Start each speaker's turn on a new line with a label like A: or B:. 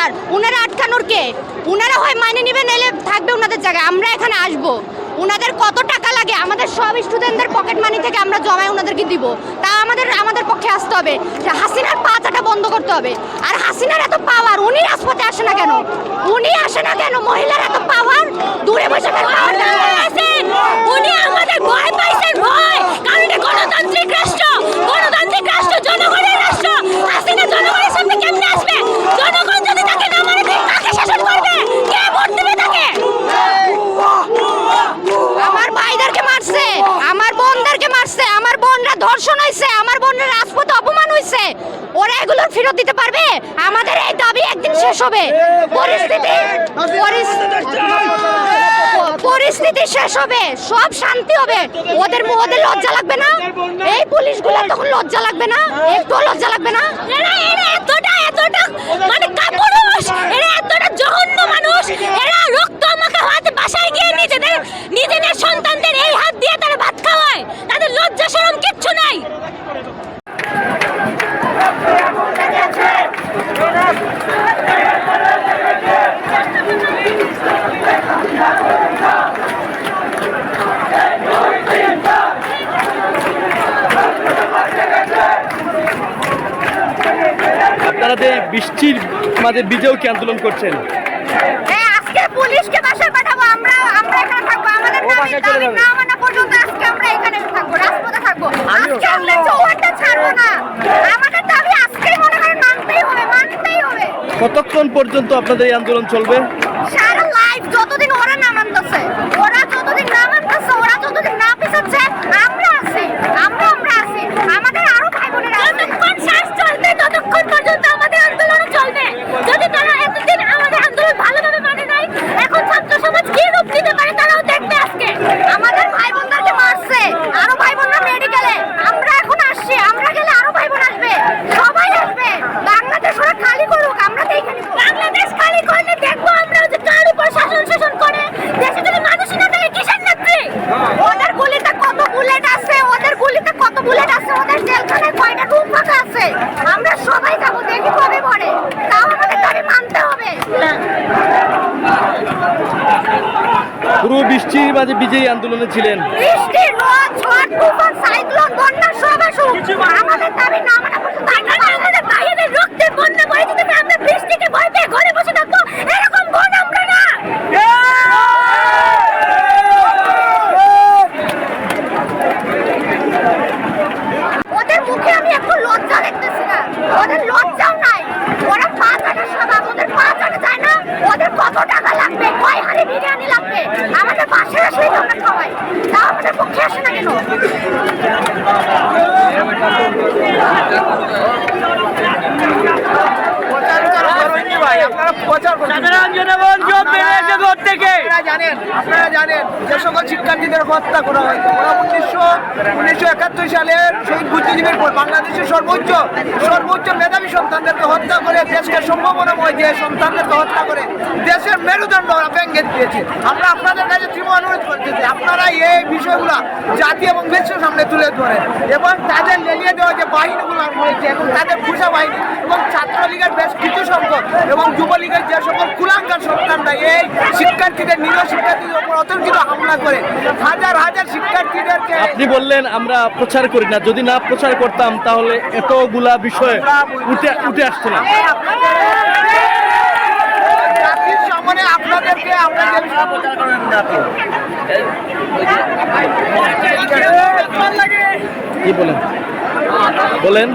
A: সরকার উনারা আটকানোর কে? উনারা হয় মাইনে নেবেন, এলে থাকবে ওনাদের জায়গায়। আমরা এখানে আসব। ওনাদের কত টাকা লাগে? আমাদের সব স্টুডেন্টদের পকেট মানি থেকে আমরা জমায় ওনাদেরকে দিব। তা আমাদের আমাদের পক্ষে আসতে হবে। হাসিনার পাতাটা বন্ধ করতে হবে। আর হাসিনার এত পাওয়ার উনি রাজপথে আসে না কেন? উনি আসে না কেন? মহিলার এত পাওয়ার দূরে বসে পাওয়ার ধর্ষণ হয়েছে আমার বোনরা রাজপথে অপমান হয়েছে ওরা এগুলো ফেরত দিতে পারবে? আমাদের এই দাবি একদিন শেষ হবে। পরিস্থিতি পরিস্থিতি শেষ হবে। সব শান্তি হবে। ওদের ওদের লজ্জা লাগবে না? এই পুলিশগুলো তখন লজ্জা লাগবে না? একটু লজ্জা লাগবে না? এতটা এতটা মানে কাপুরুষ! এরা এতটা জঘন্য মানুষ! এরা
B: আপনারা যে বৃষ্টির মাঝে বিজেও কি আন্দোলন করছেন?
A: আজকে পুলিশকে বাসায় পাঠাবো আমরা আমরা এখানে থাকব। আমাদের
B: ও
A: দাবি
B: বাসায় চলে
A: দাবি
B: যাবে।
A: না মানা পর্যন্ত আজকে আমরা এখানে থাকব রাজপথে থাকব। আজকে আমরা চৌহানটা ছাড়বো না। আমাদের দাবি আজকেই মনে করেন মানতেই হবে মানতেই হবে।
B: কতক্ষণ পর্যন্ত আপনাদের এই আন্দোলন চলবে?
A: সারা লাইফ যতদিন ওরা না মানতেছে ওরা যতদিন না মানতেছে ওরা যতদিন না পিছাচ্ছে, আমরা আছি। আমরা আমরা আছি আমাদের আরও ভাই বোনেরা যতক্ষণ শ্বাস চলবে ততক্ষণ পর্যন্ত আমাদের আন্দোলন চলবে যদি তারা এতদিন আমাদের আন্দোলন ভালোভাবে মানে নাই এখন ছাত্র সমাজ কি রূপ দিতে পারে তারাও দেখবে আজকে আমাদের ভাই বোনদেরকে মারছে আরও ভাই বোনরা মেডিকেলে আমরা এখন আসছি আমরা গেলে আরও ভাই বোন আসবে সবাই আসবে বাংলাদেশ ওরা খালি করুক আমরা দেখে নিব বাংলাদেশ খালি করলে দেখব আমরা যে কার উপর শাসন শাসন করে দেশে যদি মানুষই না থাকে কিসের নেত্রী ওদের গুলিতে কত বুলেট আছে ওদের গুলিতে কত বুলেট আছে ওদের জেলখানায় কয়টা রুম ফাঁকা আছে আমরা সবাই যাব দেখি কবে পড়ে তাও আমাদের দাবি মানতে হবে
B: পুরো বৃষ্টির মাঝে বিজয়ী আন্দোলনে ছিলেন।
A: বৃষ্টি আমরা পেয়ে ঘরে বসে এরকম আমরা না। ওদের মুখে আমি একটু লজ্জা দেখতেছি না। ওদের লজ্জাও নাই ওরা পাঁচ হাজার স্বভাব ওদের পাঁচ হাজার যায় না ওদের কত টাকা লাগবে কয় হাড়ি বিরিয়ানি লাগবে আমাদের পাশে আসলে আমরা খাওয়াই তা আমাদের পক্ষে আসে না কেন?
C: প্রচার করবেন ভাই আপনারা প্রচার সাধারণ জনগণ জব ঘর থেকে। আপনারা দেশের আমরা আপনাদের কাছে তীব্র এই বিষয়গুলো জাতি এবং বিশ্বের সামনে তুলে ধরেন এবং তাদের লেলিয়ে দেওয়া যে বাহিনীগুলো রয়েছে এবং তাদের ভূষা বাহিনী এবং ছাত্রলীগের বেশ কিছু সংখ্যক এবং যুবলীগের যে সকল কুলাঙ্কার সন্তানরা এই শিক্ষার্থীদের নিরীহ শিক্ষার্থীদের উপর অতর্কিত হামলা করে হাজার হাজার শিক্ষার্থীদেরকে
B: আপনি বললেন আমরা প্রচার করি না। যদি না প্রচার করতাম তাহলে এতগুলা বিষয় উঠে উঠে আসতো না।
C: জাতির সামনে আপনাদেরকে আমরা প্রচার করেন
B: কি বলেন? বলেন।